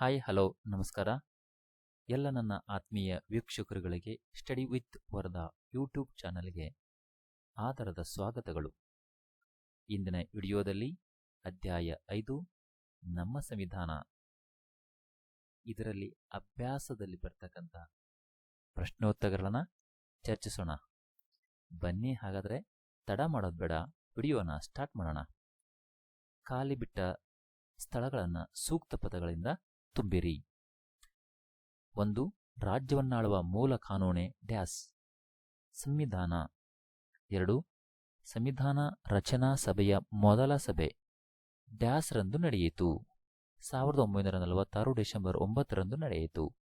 Hi, hello, ನಮಸ್ಕಾರ. ಎಲ್ಲ ನನ್ನ ಆತ್ಮೀಯ ವೀಕ್ಷಕರುಗಳಿಗೆ ಸ್ಟಡಿ ವಿತ್ ವರದಾ ಯೂಟ್ಯೂಬ್ ಚಾನಲ್ಗೆ ಆದರದ ಸ್ವಾಗತಗಳು. ಇಂದಿನ ವಿಡಿಯೋದಲ್ಲಿ ಅಧ್ಯಾಯ ಐದು, ನಮ್ಮ ಸಂವಿಧಾನ. ಇದರಲ್ಲಿ ಅಭ್ಯಾಸದಲ್ಲಿ ಬರ್ತಕ್ಕಂಥ ಪ್ರಶ್ನೋತ್ತರಗಳನ್ನು ಚರ್ಚಿಸೋಣ. ಬನ್ನಿ, ಹಾಗಾದರೆ ತಡ ಮಾಡೋದು ಬೇಡ, ವಿಡಿಯೋನ ಸ್ಟಾರ್ಟ್ ಮಾಡೋಣ. ಖಾಲಿ ಬಿಟ್ಟ ಸ್ಥಳಗಳನ್ನು ಸೂಕ್ತ ಪದಗಳಿಂದ ತುಂಬಿರಿ ಒಂದು, ರಾಜ್ಯವನ್ನಾಳುವ ಮೂಲ ಕಾನೂನೆ ಡ್ಯಾಸ್. ಸಂವಿಧಾನ. ಎರಡು, ಸಂವಿಧಾನ ರಚನಾ ಸಭೆಯ ಮೊದಲ ಸಭೆ ಡ್ಯಾಸ್ ರಂದು ನಡೆಯಿತು. ಸಾವಿರದ ಒಂಬೈನೂರ ನಲವತ್ತಾರು ಡಿಸೆಂಬರ್ ಒಂಬತ್ತರಂದು ನಡೆಯಿತು.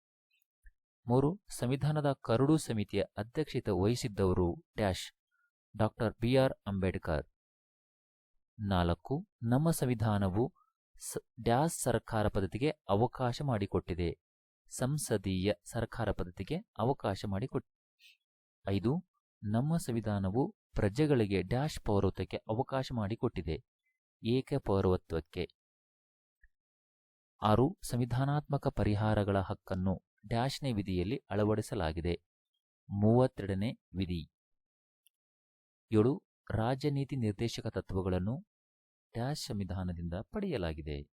ಮೂರು, ಸಂವಿಧಾನದ ಕರಡು ಸಮಿತಿಯ ಅಧ್ಯಕ್ಷತೆ ವಹಿಸಿದ್ದವರು dash doctor B R Ambedkar. ನಾಲ್ಕು, ನಮ್ಮ ಸಂವಿಧಾನವು ಡ್ಯಾಸ್ ಸರ್ಕಾರ ಪದ್ಧತಿಗೆ ಅವಕಾಶ ಮಾಡಿಕೊಟ್ಟಿದೆ. ಸಂಸದೀಯ ಸರ್ಕಾರ ಪದ್ಧತಿಗೆ ಅವಕಾಶ ಮಾಡಿಕೊಟ್ಟಿದೆ ಐದು, ನಮ್ಮ ಸಂವಿಧಾನವು ಪ್ರಜೆಗಳಿಗೆ ಡ್ಯಾಶ್ ಪೌರತ್ವಕ್ಕೆ ಅವಕಾಶ ಮಾಡಿಕೊಟ್ಟಿದೆ. ಏಕ ಪೌರತ್ವಕ್ಕೆ ಆರು, ಸಂವಿಧಾನಾತ್ಮಕ ಪರಿಹಾರಗಳ ಹಕ್ಕನ್ನು ಡ್ಯಾಶ್ನೇ ವಿಧಿಯಲ್ಲಿ ಅಳವಡಿಸಲಾಗಿದೆ. ಮೂವತ್ತೆರಡನೇ ವಿಧಿ. ಏಳು ನೀತಿ ನಿರ್ದೇಶಕ ತತ್ವಗಳನ್ನು ಡ್ಯಾಶ್ ಸಂವಿಧಾನದಿಂದ ಪಡೆಯಲಾಗಿದೆ.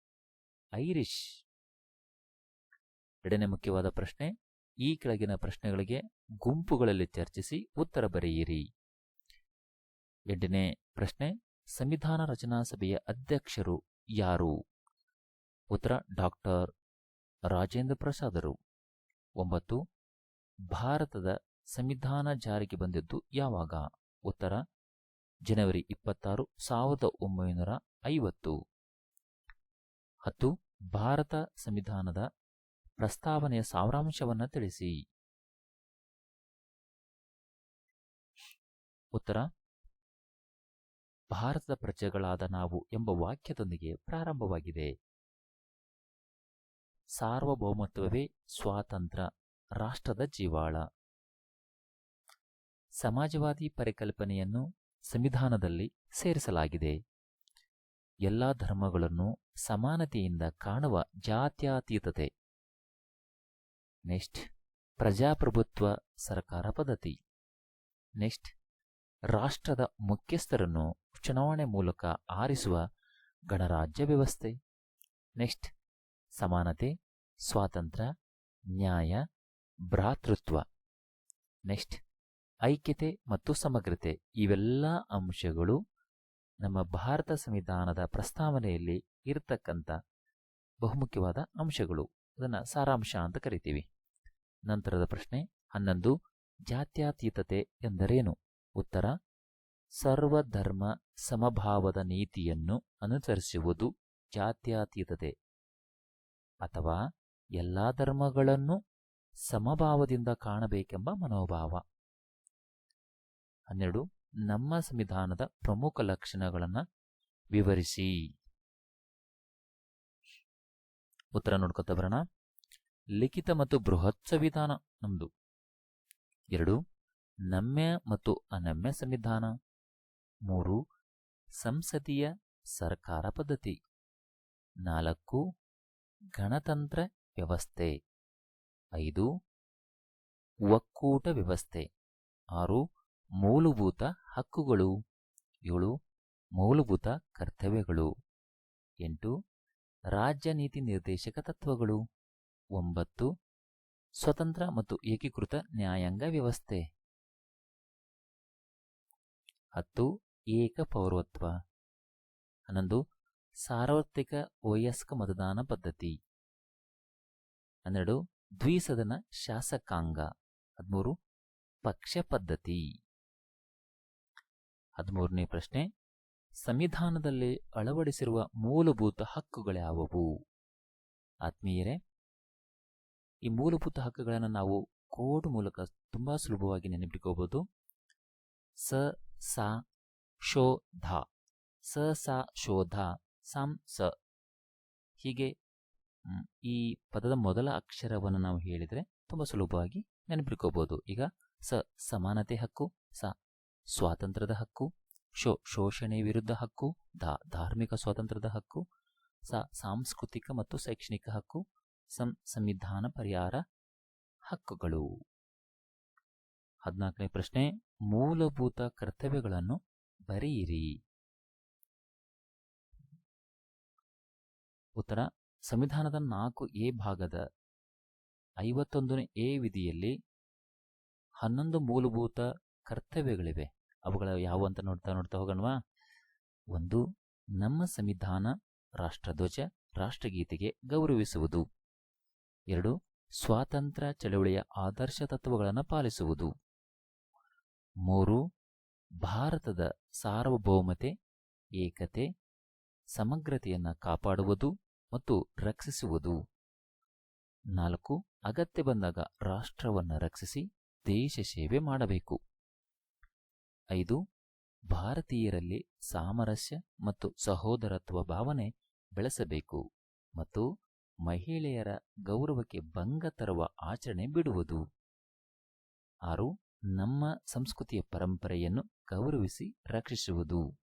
ಐರಿಷ್ ಎರಡನೇ ಮುಖ್ಯವಾದ ಪ್ರಶ್ನೆ, ಈ ಕೆಳಗಿನ ಪ್ರಶ್ನೆಗಳಿಗೆ ಗುಂಪುಗಳಲ್ಲಿ ಚರ್ಚಿಸಿ ಉತ್ತರ ಬರೆಯಿರಿ. ಎಂಟನೇ ಪ್ರಶ್ನೆ, ಸಂವಿಧಾನ ರಚನಾ ಸಭೆಯ ಅಧ್ಯಕ್ಷರು ಯಾರು? ಉತ್ತರ, ಡಾಕ್ಟರ್ ರಾಜೇಂದ್ರ ಪ್ರಸಾದರು ಒಂಬತ್ತು, ಭಾರತದ ಸಂವಿಧಾನ ಜಾರಿಗೆ ಬಂದಿದ್ದು ಯಾವಾಗ? ಉತ್ತರ, ಜನವರಿ ಇಪ್ಪತ್ತಾರು, ಸಾವಿರದ ಒಂಬೈನೂರ ಐವತ್ತು. ಹತ್ತು, ಭಾರತ ಸಂವಿಧಾನದ ಪ್ರಸ್ತಾವನೆಯ ಸಾರಾಂಶವನ್ನು ತಿಳಿಸಿ. ಉತ್ತರ, ಭಾರತದ ಪ್ರಜೆಗಳಾದ ನಾವು ಎಂಬ ವಾಕ್ಯದೊಂದಿಗೆ ಪ್ರಾರಂಭವಾಗಿದೆ. ಸಾರ್ವಭೌಮತ್ವವೇ ಸ್ವಾತಂತ್ರ್ಯ, ರಾಷ್ಟ್ರದ ಜೀವಾಳ. ಸಮಾಜವಾದಿ ಪರಿಕಲ್ಪನೆಯನ್ನು ಸಂವಿಧಾನದಲ್ಲಿ ಸೇರಿಸಲಾಗಿದೆ. ಎಲ್ಲ ಧರ್ಮಗಳನ್ನು ಸಮಾನತೆಯಿಂದ ಕಾಣುವ ಜಾತ್ಯಾತೀತತೆ. ನೆಕ್ಸ್ಟ್, ಪ್ರಜಾಪ್ರಭುತ್ವ ಸರ್ಕಾರ ಪದ್ಧತಿ. ನೆಕ್ಸ್ಟ್, ರಾಷ್ಟ್ರದ ಮುಖ್ಯಸ್ಥರನ್ನು ಚುನಾವಣೆ ಮೂಲಕ ಆರಿಸುವ ಗಣರಾಜ್ಯ ವ್ಯವಸ್ಥೆ. ನೆಕ್ಸ್ಟ್, ಸಮಾನತೆ, ಸ್ವಾತಂತ್ರ್ಯ, ನ್ಯಾಯ, ಭ್ರಾತೃತ್ವ. ನೆಕ್ಸ್ಟ್, ಐಕ್ಯತೆ ಮತ್ತು ಸಮಗ್ರತೆ ಇವೆಲ್ಲ ಅಂಶಗಳು ನಮ್ಮ ಭಾರತ ಸಂವಿಧಾನದ ಪ್ರಸ್ತಾವನೆಯಲ್ಲಿ ಇರತಕ್ಕಂಥ ಬಹುಮುಖ್ಯವಾದ ಅಂಶಗಳು. ಅದನ್ನು ಸಾರಾಂಶ ಅಂತ ಕರಿತೀವಿ. ನಂತರದ ಪ್ರಶ್ನೆ ಹನ್ನೊಂದು, ಜಾತ್ಯಾತೀತತೆ ಎಂದರೇನು? ಉತ್ತರ, ಸರ್ವಧರ್ಮ ಸಮಭಾವದ ನೀತಿಯನ್ನು ಅನುಸರಿಸುವುದು ಜಾತ್ಯಾತೀತತೆ. ಅಥವಾ ಎಲ್ಲ ಧರ್ಮಗಳನ್ನು ಸಮಭಾವದಿಂದ ಕಾಣಬೇಕೆಂಬ ಮನೋಭಾವ. ಹನ್ನೆರಡು ನಮ್ಮ ಸಂವಿಧಾನದ ಪ್ರಮುಖ ಲಕ್ಷಣಗಳನ್ನು ವಿವರಿಸಿ. ಉತ್ತರ ನೋಡ್ಕೊತ ಬರೋಣ. ಲಿಖಿತ ಮತ್ತು ಬೃಹತ್ ಸಂವಿಧಾನ ನಮ್ದು. ಎರಡು, ನಮ್ಯ ಮತ್ತು ಅನಮ್ಯ ಸಂವಿಧಾನ. ಮೂರು, ಸಂಸದೀಯ ಸರ್ಕಾರ ಪದ್ಧತಿ. ನಾಲ್ಕು, ಗಣತಂತ್ರ ವ್ಯವಸ್ಥೆ. ಐದು, ಒಕ್ಕೂಟ ವ್ಯವಸ್ಥೆ. ಆರು ಮೂಲಭೂತ ಹಕ್ಕುಗಳು. ಏಳು, ಮೂಲಭೂತ ಕರ್ತವ್ಯಗಳು. ಎಂಟು, ರಾಜ್ಯ ನೀತಿ ನಿರ್ದೇಶಕ ತತ್ವಗಳು. ಒಂಬತ್ತು, ಸ್ವತಂತ್ರ ಮತ್ತು ಏಕೀಕೃತ ನ್ಯಾಯಾಂಗ ವ್ಯವಸ್ಥೆ. ಹತ್ತು ಏಕ ಪೌರತ್ವ ಹನ್ನೊಂದು, ಸಾರ್ವತ್ರಿಕ ವಯಸ್ಕ ಮತದಾನ ಪದ್ಧತಿ. ಹನ್ನೆರಡು, ದ್ವಿಸದನ ಶಾಸಕಾಂಗ. ಹದಿಮೂರು, ಪಕ್ಷ ಪದ್ಧತಿ. ಹದಿಮೂರನೇ ಪ್ರಶ್ನೆ, ಸಂವಿಧಾನದಲ್ಲಿ ಅಳವಡಿಸಿರುವ ಮೂಲಭೂತ ಹಕ್ಕುಗಳ್ಯಾವುವು ಆತ್ಮೀಯರೇ, ಈ ಮೂಲಭೂತ ಹಕ್ಕುಗಳನ್ನು ನಾವು ಕೋಡ್ ಮೂಲಕ ತುಂಬಾ ಸುಲಭವಾಗಿ ನೆನಪಿಟ್ಕೋಬಹುದು. ಸ, ಸಾ ಶೋಧ ಸ, ಸಾ ಶೋಧ ಸಾಂ, ಸ. ಹೀಗೆ ಈ ಪದದ ಮೊದಲ ಅಕ್ಷರವನ್ನು ನಾವು ಹೇಳಿದರೆ ತುಂಬ ಸುಲಭವಾಗಿ ನೆನಪಿಟ್ಕೋಬಹುದು. ಈಗ ಸ, ಸಮಾನತೆ ಹಕ್ಕು, ಸ ಸ್ವಾತಂತ್ರ್ಯದ ಹಕ್ಕು, ಶೋ, ಶೋಷಣೆ ವಿರುದ್ಧ ಹಕ್ಕು, ಧಾ, ಧಾರ್ಮಿಕ ಸ್ವಾತಂತ್ರ್ಯದ ಹಕ್ಕು, ಸ, ಸಾಂಸ್ಕೃತಿಕ ಮತ್ತು ಶೈಕ್ಷಣಿಕ ಹಕ್ಕು, ಸಂ, ಸಂವಿಧಾನ ಪರಿಹಾರ ಹಕ್ಕುಗಳು. ಹದಿನಾಲ್ಕನೇ ಪ್ರಶ್ನೆ, ಮೂಲಭೂತ ಕರ್ತವ್ಯಗಳನ್ನು ಬರೆಯಿರಿ. ಉತ್ತರ, ಸಂವಿಧಾನದ ನಾಲ್ಕು ಎ ಭಾಗದ ಐವತ್ತೊಂದನೇ ಎ ವಿಧಿಯಲ್ಲಿ ಹನ್ನೊಂದು ಮೂಲಭೂತ ಕರ್ತವ್ಯಗಳಿವೆ. ಅವುಗಳ ಯಾವ ಅಂತ ನೋಡ್ತಾ ನೋಡ್ತಾ ಹೋಗೋಣವಾ. ಒಂದು, ನಮ್ಮ ಸಂವಿಧಾನ ರಾಷ್ಟ್ರಧ್ವಜ ರಾಷ್ಟ್ರಗೀತೆಗೆ ಗೌರವಿಸುವುದು. ಎರಡು, ಸ್ವಾತಂತ್ರ್ಯ ಚಳವಳಿಯ ಆದರ್ಶ ತತ್ವಗಳನ್ನು ಪಾಲಿಸುವುದು. ಮೂರು, ಭಾರತದ ಸಾರ್ವಭೌಮತೆ, ಏಕತೆ, ಸಮಗ್ರತೆಯನ್ನು ಕಾಪಾಡುವುದು ಮತ್ತು ರಕ್ಷಿಸುವುದು. ನಾಲ್ಕು, ಅಗತ್ಯ ಬಂದಾಗ ರಾಷ್ಟ್ರವನ್ನು ರಕ್ಷಿಸಿ ದೇಶ ಸೇವೆ ಮಾಡಬೇಕು. ಐದು, ಭಾರತೀಯರಲ್ಲಿ ಸಾಮರಸ್ಯ ಮತ್ತು ಸಹೋದರತ್ವ ಭಾವನೆ ಬೆಳೆಸಬೇಕು ಮತ್ತು ಮಹಿಳೆಯರ ಗೌರವಕ್ಕೆ ಭಂಗ ತರುವ ಆಚರಣೆ ಬಿಡುವುದು. ಆರು, ನಮ್ಮ ಸಂಸ್ಕೃತಿಯ ಪರಂಪರೆಯನ್ನು ಗೌರವಿಸಿ ರಕ್ಷಿಸುವುದು.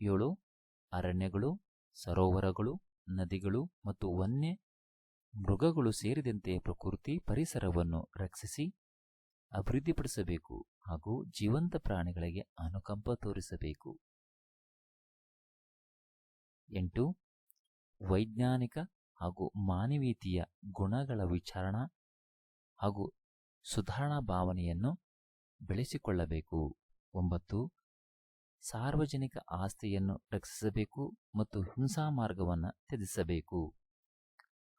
ಏಳು, ಅರಣ್ಯಗಳು, ಸರೋವರಗಳು, ನದಿಗಳು ಮತ್ತು ವನ್ಯ ಮೃಗಗಳು ಸೇರಿದಂತೆ ಪ್ರಕೃತಿ ಪರಿಸರವನ್ನು ರಕ್ಷಿಸಿ ಅಭಿವೃದ್ಧಿಪಡಿಸಬೇಕು ಹಾಗೂ ಜೀವಂತ ಪ್ರಾಣಿಗಳಿಗೆ ಅನುಕಂಪ ತೋರಿಸಬೇಕು. ಎಂಟು, ವೈಜ್ಞಾನಿಕ ಹಾಗೂ ಮಾನವೀಯತೆಯ ಗುಣಗಳ ವಿಚಾರಣಾ ಹಾಗೂ ಸುಧಾರಣಾ ಭಾವನೆಯನ್ನು ಬೆಳೆಸಿಕೊಳ್ಳಬೇಕು. ಒಂಬತ್ತು, ಸಾರ್ವಜನಿಕ ಆಸ್ತಿಯನ್ನು ರಕ್ಷಿಸಬೇಕು ಮತ್ತು ಹಿಂಸಾ ಮಾರ್ಗವನ್ನು ತ್ಯಜಿಸಬೇಕು.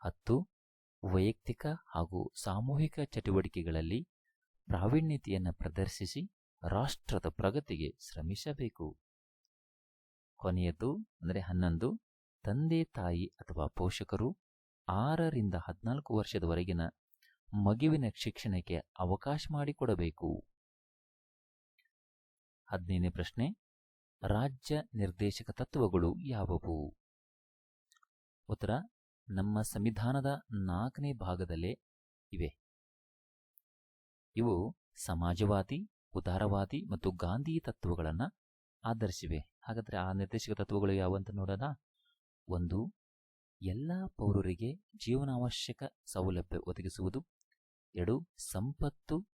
ಹತ್ತು, ವೈಯಕ್ತಿಕ ಹಾಗೂ ಸಾಮೂಹಿಕ ಚಟುವಟಿಕೆಗಳಲ್ಲಿ ಪ್ರಾವೀಣ್ಯತೆಯನ್ನು ಪ್ರದರ್ಶಿಸಿ ರಾಷ್ಟ್ರದ ಪ್ರಗತಿಗೆ ಶ್ರಮಿಸಬೇಕು. ಕೊನೆಯದು ಅಂದರೆ ಹನ್ನೊಂದು, ತಂದೆ ತಾಯಿ ಅಥವಾ ಪೋಷಕರು ಆರರಿಂದ ಹದಿನಾಲ್ಕು ವರ್ಷದವರೆಗಿನ ಮಗುವಿನ ಶಿಕ್ಷಣಕ್ಕೆ ಅವಕಾಶ ಮಾಡಿಕೊಡಬೇಕು. ಹದಿನೈದನೇ ಪ್ರಶ್ನೆ, ರಾಜ್ಯ ನಿರ್ದೇಶಕ ತತ್ವಗಳು ಯಾವುವು? ಉತ್ತರ, ನಮ್ಮ ಸಂವಿಧಾನದ ನಾಲ್ಕನೇ ಭಾಗದಲ್ಲೇ ಇವೆ. ಇವು ಸಮಾಜವಾದಿ, ಉದಾರವಾದಿ ಮತ್ತು ಗಾಂಧಿ ತತ್ವಗಳನ್ನು ಆಧರಿಸಿವೆ. ಹಾಗಾದರೆ ಆ ನಿರ್ದೇಶಕ ತತ್ವಗಳು ಅಂತ ನೋಡೋಣ. ಒಂದು, ಎಲ್ಲ ಪೌರರಿಗೆ ಜೀವನಾವಶ್ಯಕ ಸೌಲಭ್ಯ ಒದಗಿಸುವುದು. ಎರಡು, ಸಂಪತ್ತು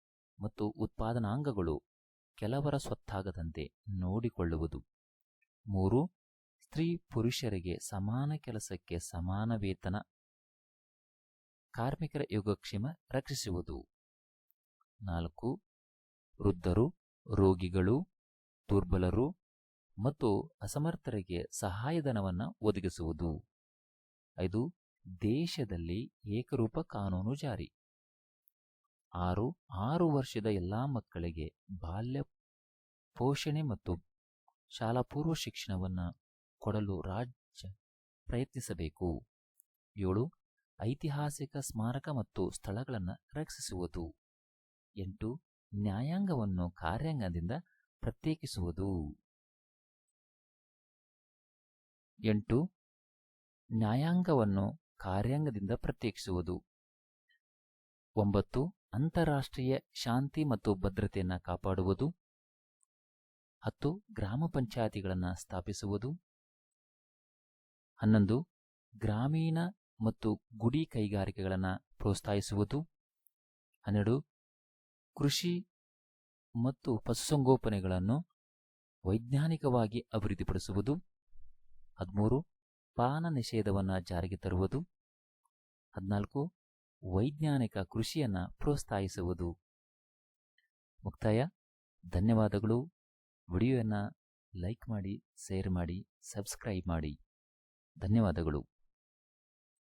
ಮತ್ತು ಉತ್ಪಾದನಾಂಗಗಳು ಕೆಲವರ ಸ್ವತ್ತಾಗದಂತೆ ನೋಡಿಕೊಳ್ಳುವುದು. ಮೂರು, ಸ್ತ್ರೀ ಪುರುಷರಿಗೆ ಸಮಾನ ಕೆಲಸಕ್ಕೆ ಸಮಾನ ವೇತನ ಕಾರ್ಮಿಕರ ಯೋಗಕ್ಷೇಮ ರಕ್ಷಿಸುವುದು. ನಾಲ್ಕು, ವೃದ್ಧರು, ರೋಗಿಗಳು, ದುರ್ಬಲರು ಮತ್ತು ಅಸಮರ್ಥರಿಗೆ ಸಹಾಯಧನವನ್ನು ಒದಗಿಸುವುದು. ಐದು, ದೇಶದಲ್ಲಿ ಏಕರೂಪ ಕಾನೂನು ಜಾರಿ. ಆರು ಆರು ವರ್ಷದ ಎಲ್ಲ ಮಕ್ಕಳಿಗೆ ಬಾಲ್ಯ ಪೋಷಣೆ ಮತ್ತು ಶಾಲಾ ಪೂರ್ವ ಶಿಕ್ಷಣವನ್ನು ಕೊಡಲು ರಾಜ್ಯ ಪ್ರಯತ್ನಿಸಬೇಕು. ಏಳು, ಐತಿಹಾಸಿಕ ಸ್ಮಾರಕ ಮತ್ತು ಸ್ಥಳಗಳನ್ನು ರಕ್ಷಿಸುವುದು. ಎಂಟು ನ್ಯಾಯಾಂಗವನ್ನು ಕಾರ್ಯಾಂಗದಿಂದ ಪ್ರತ್ಯೇಕಿಸುವುದು. ಎಂಟು ನ್ಯಾಯಾಂಗವನ್ನು ಕಾರ್ಯಾಂಗದಿಂದ ಪ್ರತ್ಯೇಕಿಸುವುದು. ಒಂಬತ್ತು ಅಂತಾರಾಷ್ಟ್ರೀಯ ಶಾಂತಿ ಮತ್ತು ಭದ್ರತೆಯನ್ನು ಕಾಪಾಡುವುದು. ಹತ್ತು ಗ್ರಾಮ ಪಂಚಾಯತಿಗಳನ್ನು ಸ್ಥಾಪಿಸುವುದು. ಹನ್ನೊಂದು ಗ್ರಾಮೀಣ ಮತ್ತು ಗುಡಿ ಕೈಗಾರಿಕೆಗಳನ್ನು ಪ್ರೋತ್ಸಾಹಿಸುವುದು. ಹನ್ನೆರಡು ಕೃಷಿ ಮತ್ತು ಪಶುಸಂಗೋಪನೆಗಳನ್ನು ವೈಜ್ಞಾನಿಕವಾಗಿ ಅಭಿವೃದ್ಧಿಪಡಿಸುವುದು. ಹದಿಮೂರು, ಪಾನ ನಿಷೇಧವನ್ನು ಜಾರಿಗೆ ತರುವುದು. ಹದಿನಾಲ್ಕು, ವೈಜ್ಞಾನಿಕ ಕೃಷಿಯನ್ನು ಪ್ರೋತ್ಸಾಹಿಸುವುದು. ಮುಕ್ತಾಯ. ಧನ್ಯವಾದಗಳು. ವಿಡಿಯೋಯನ್ನು ಲೈಕ್ ಮಾಡಿ, ಶೇರ್ ಮಾಡಿ, ಸಬ್ಸ್ಕ್ರೈಬ್ ಮಾಡಿ. ಧನ್ಯವಾದಗಳು.